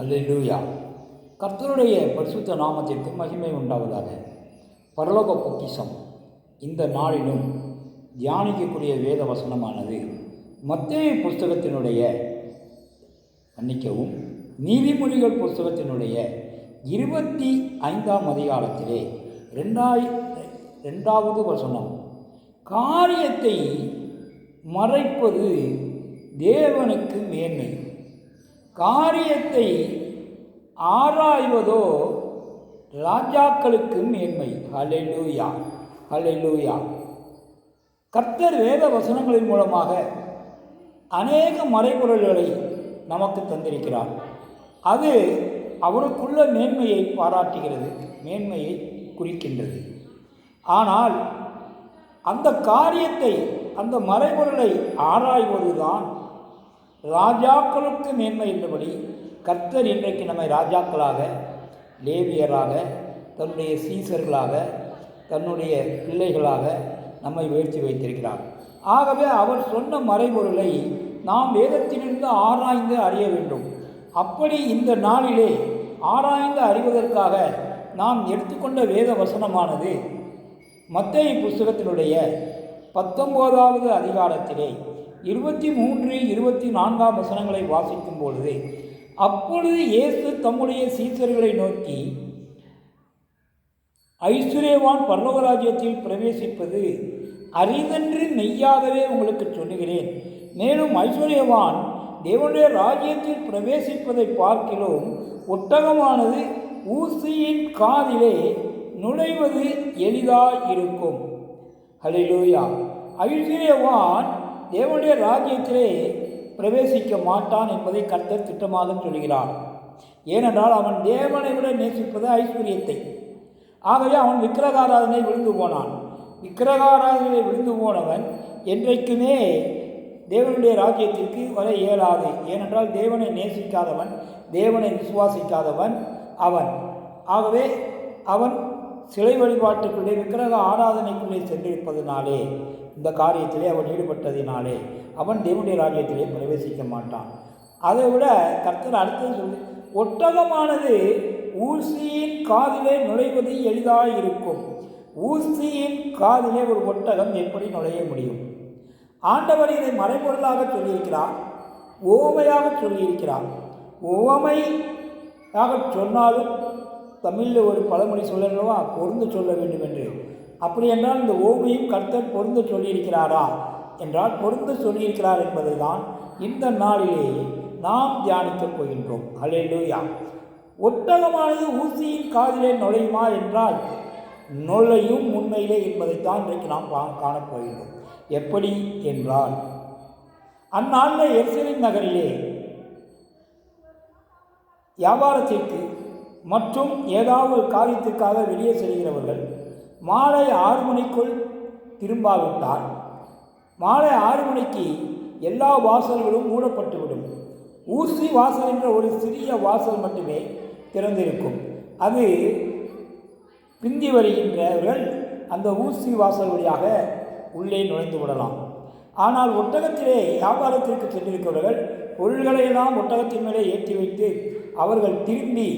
அல்லூயா கர்த்தருடைய பரிசுத்த நாமத்திற்கு மகிமை உண்டாவதாக. பரலோக பொக்கிஷம் இந்த நாளிலும் தியானிக்கக்கூடிய வேத வசனமானது மத்திய புஸ்தகத்தினுடைய மன்னிக்கவும் நீதிமொழிகள் புஸ்தகத்தினுடைய இருபத்தி ஐந்தாம் அதிகாரத்திலே ரெண்டாய் ரெண்டாவது வசனம். காரியத்தை மறைப்பது தேவனுக்கு மேன்மை. காரியத்தை ஆராய்வதோ ராஜாக்களுக்கு மேன்மை. ஹalleluya லூயா கர்த்தர் வேத வசனங்களின் மூலமாக அநேக மறைபொருள்களை நமக்கு தந்திருக்கிறார். அது அவருக்குள்ள மேன்மையை பாராட்டுகிறது மேன்மையை குறிக்கின்றது. ஆனால் அந்த காரியத்தை அந்த மறைபொருளை ஆராய்வதுதான் ராஜாக்களுக்கு மேன்மை என்றபடி கர்த்தர் இன்றைக்கு நம்மை ராஜாக்களாக லேவியராக தன்னுடைய சீசர்களாக தன்னுடைய பிள்ளைகளாக நம்மை உயர்த்தி வைத்திருக்கிறார். ஆகவே அவர் சொன்ன மறைபொருளை நாம் வேதத்திலிருந்து ஆராய்ந்து அறிய வேண்டும். அப்படி இந்த நாளிலே ஆராய்ந்து அறிவதற்காக நாம் எடுத்துக்கொண்ட வேத வசனமானது மத்திய புஸ்தகத்தினுடைய பத்தொம்போதாவது அதிகாரத்திலே இருபத்தி மூன்று இருபத்தி நான்காம் வசனங்களை வாசிக்கும் பொழுது அப்பொழுது இயேசு தம்முடைய சீசர்களை நோக்கி ஐஸ்வர்யவான் பரலோகராஜ்யத்தில் பிரவேசிப்பது அரிதென்று மெய்யாகவே உங்களுக்கு சொல்லுகிறேன். மேலும் ஐஸ்வர்யவான் தேவனுடைய ராஜ்யத்தில் பிரவேசிப்பதை பார்க்கிலும் ஒட்டகமானது ஊசியின் காதிலே நுழைவது எளிதாக இருக்கும் ஹலிலூயா ஐஸ்வர்யவான் தேவனுடைய ராஜ்யத்திலே பிரவேசிக்க மாட்டான் என்பதை கர்த்தர் திட்டமாக சொல்கிறான் ஏனென்றால் அவன் தேவனை விட நேசிப்பது ஐஸ்வர்யத்தை. ஆகவே அவன் விக்கிரகாராதனை விழுந்து போனான். விக்கிரகாராதனை விழுந்து போனவன் என்றைக்குமே தேவனுடைய ராஜ்யத்திற்கு வர இயலாது. ஏனென்றால் தேவனை நேசிக்காதவன் தேவனை விசுவாசிக்காதவன் அவன். ஆகவே அவன் சிலை வழிபாட்டுக்குள்ளே விக்கிரக ஆராதனைக்குள்ளே சென்றிருப்பதனாலே இந்த காரியத்திலே அவன் ஈடுபட்டதினாலே அவன் தேவனுடைய ராஜ்யத்திலே பிரவேசிக்க மாட்டான். அதை விட கர்த்தர் அடுத்தது சொல்லி ஒட்டகமானது ஊசியின் காதிலே நுழைவது எளிதாக இருக்கும் ஊசியின் காதிலே ஒரு ஒட்டகம் எப்படி நுழைய முடியும்? ஆண்டவர் இதை மறைபொருளாக சொல்லியிருக்கிறார் ஓமையாக சொல்லியிருக்கிறார். ஓமையாக சொன்னாலும் தமிழில் ஒரு பழமொழி சொல்லணுமா? பொருந்து சொல்ல வேண்டும் என்று. அப்படி என்றால் இந்த ஓமையும் கர்த்தர் பொருந்து சொல்லியிருக்கிறாரா? என்றால் பொருந்து சொல்லியிருக்கிறார் என்பதை தான் இந்த நாளிலே நாம் தியானிக்கப் போகின்றோம். ஹalleluya. ஒட்டகமானது ஊசியின் காதிலே நுழையுமா என்றால் நுழையும் உண்மையிலே என்பதைத்தான் இன்றைக்கு நாம் கா காணப்போகின்றோம் எப்படி என்றால் அந்நாளில் எர்சலின் நகரிலே வியாபாரத்திற்கு மற்றும் ஏதாவது ஒரு காரியத்திற்காக வெளியே செல்கிறவர்கள் மாலை ஆறு மணிக்குள் திரும்பாவிட்டால் மாலை ஆறு மணிக்கு எல்லா வாசல்களும் மூடப்பட்டுவிடும். ஊசி வாசல் என்ற ஒரு சிறிய வாசல் மட்டுமே திறந்திருக்கும். அது பிந்தி வருகின்றவர்கள் அந்த ஊசி வாசல் வழியாக உள்ளே நுழைந்து விடலாம். ஆனால் ஒட்டகத்திலே வியாபாரத்திற்கு சென்றிருக்கிறவர்கள் பொருள்களை எல்லாம் ஒட்டகத்தின் மேலே ஏற்றி வைத்து அவர்கள் திரும்பி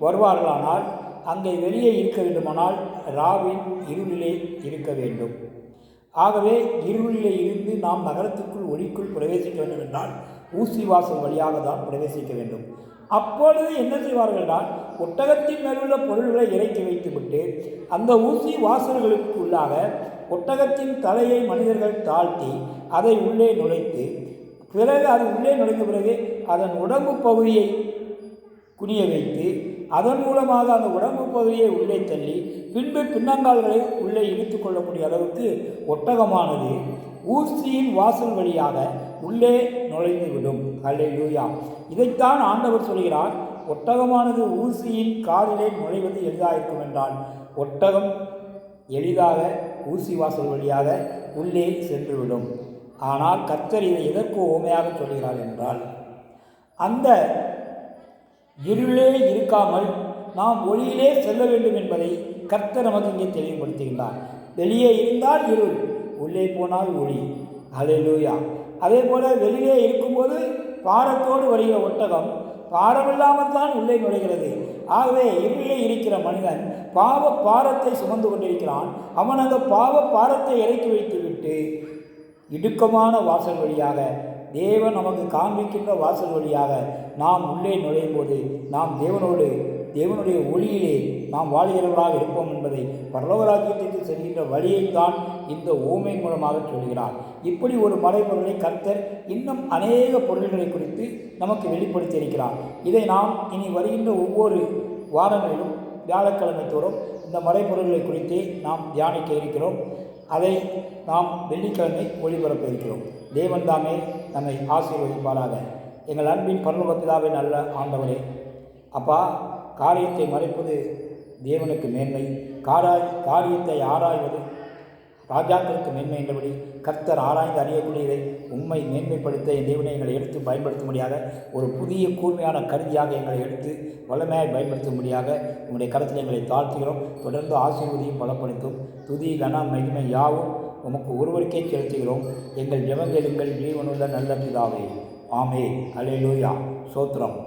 வருவார்களானால் அங்கே வெளியே இருக்க வேண்டுமானால் ராவின் இருளிலே இருக்க வேண்டும். ஆகவே இருளிலே இருந்து நாம் நகரத்துக்குள் ஒளிக்குள் பிரவேசிக்க வேண்டும் என்றால் ஊசி வாசல் வழியாக தான் பிரவேசிக்க வேண்டும். அப்பொழுது என்ன செய்வார்கள் என்றால் ஒட்டகத்தின் மேலுள்ள பொருள்களை இறக்கி வைத்துவிட்டு அந்த ஊசி வாசல்களுக்குள்ளாக ஒட்டகத்தின் தலையை மனிதர்கள் தாழ்த்தி அதை உள்ளே நுழைத்து பிறகு அது உள்ளே நுழைந்த பிறகு அதன் உடம்பு பகுதியை குனிய வைத்து அதன் மூலமாக அந்த உடம்பு பகுதியை உள்ளே தள்ளி பின்பு பின்னங்கால்களை உள்ளே இழுத்து கொள்ளக்கூடிய அளவுக்கு ஒட்டகமானது. ஊசியின் வாசல் வழியாக உள்ளே நுழைந்து விடும் அல்லேலூயா. இதைத்தான் ஆண்டவர் சொல்கிறார் ஒட்டகமானது ஊசியின் காதிலே நுழைவது எளிதாக இருக்கும் என்றால் ஒட்டகம் எளிதாக ஊசி வாசல் வழியாக உள்ளே சென்றுவிடும். ஆனால் கர்த்தர் இதை எதற்கு ஓமையாக சொல்கிறார் என்றால் அந்த இருளே இருக்காமல் நாம் ஒளியிலே செல்ல வேண்டும் என்பதை கர்த்தர் நமக்கு இங்கே தெளிவுபடுத்துகின்றார். வெளியே இருந்தால் இருள் உள்ளே போனால் ஒளி. ஹalleluya அதே போல் வெளியே இருக்கும்போது பாரத்தோடு வருகிற ஒட்டகம் பாரமில்லாமல் தான் உள்ளே நுழைகிறது. ஆகவே இருளே இருக்கிற மனிதன் பாவ பாரத்தை சுமந்து கொண்டிருக்கிறான். அவன் அந்த பாவ பாரத்தை இறக்கி வைத்துவிட்டு இடுக்கமான வாசல் வழியாக தேவன் நமக்கு காண்பிக்கின்ற வாசல் வழியாக நாம் உள்ளே நுழையும் போது நாம் தேவனோடு தேவனுடைய ஒளியிலே நாம் வாழ்கிறவர்களாக இருப்போம் என்பதை பரலோகராஜ்யத்திற்கு செல்கின்ற வழியைத்தான் இந்த ஓமை மூலமாக சொல்கிறார். இப்படி ஒரு மறைபொருளை கர்த்தர் இன்னும் அநேக பொருள்களை குறித்து நமக்கு வெளிப்படுத்தியிருக்கிறார். இதை நாம் இனி வருகின்ற ஒவ்வொரு வாரங்களிலும் வியாழக்கிழமை தோறும் இந்த மறைபொருள்களை குறித்து நாம் தியானிக்க இருக்கிறோம். அதை நாம் வெள்ளிக்கிழமை ஒளிபரப்ப இருக்கிறோம். தேவன் தாமே நம்மை ஆசீர்வதிப்பாராக. எங்கள் அன்பின் பரலோகத்திலாவே நல்ல ஆண்டவரே. அப்பா காரியத்தை மறைப்பது தேவனுக்கு மேன்மை. காராய் காரியத்தை ஆராய்வது ராஜாக்களுக்கு மேன்மை என்றபடி கர்த்தர் ஆராய்ந்து அறியக்கூடியதை உண்மை மேன்மைப்படுத்த என் தேவனை எங்களை எடுத்து பயன்படுத்தும்படியாக ஒரு புதிய கூர்மையான கருவியாக எங்களை எடுத்து வல்லமையாய் பயன்படுத்தும்படியாக உங்களுடைய கருத்தில் எங்களை தாழ்த்துகிறோம். தொடர்ந்து ஆசீர்வதியும் பலப்படுத்தும். துதி கன மகிமை யாவும் உமக்கு ஒருவருக்கே செலுத்துகிறோம். எங்கள் ஜெபங்கள் ஜீவனுள்ள நல்ல பிதாவே. ஆமே அலையிலூயா சோத்திரம்.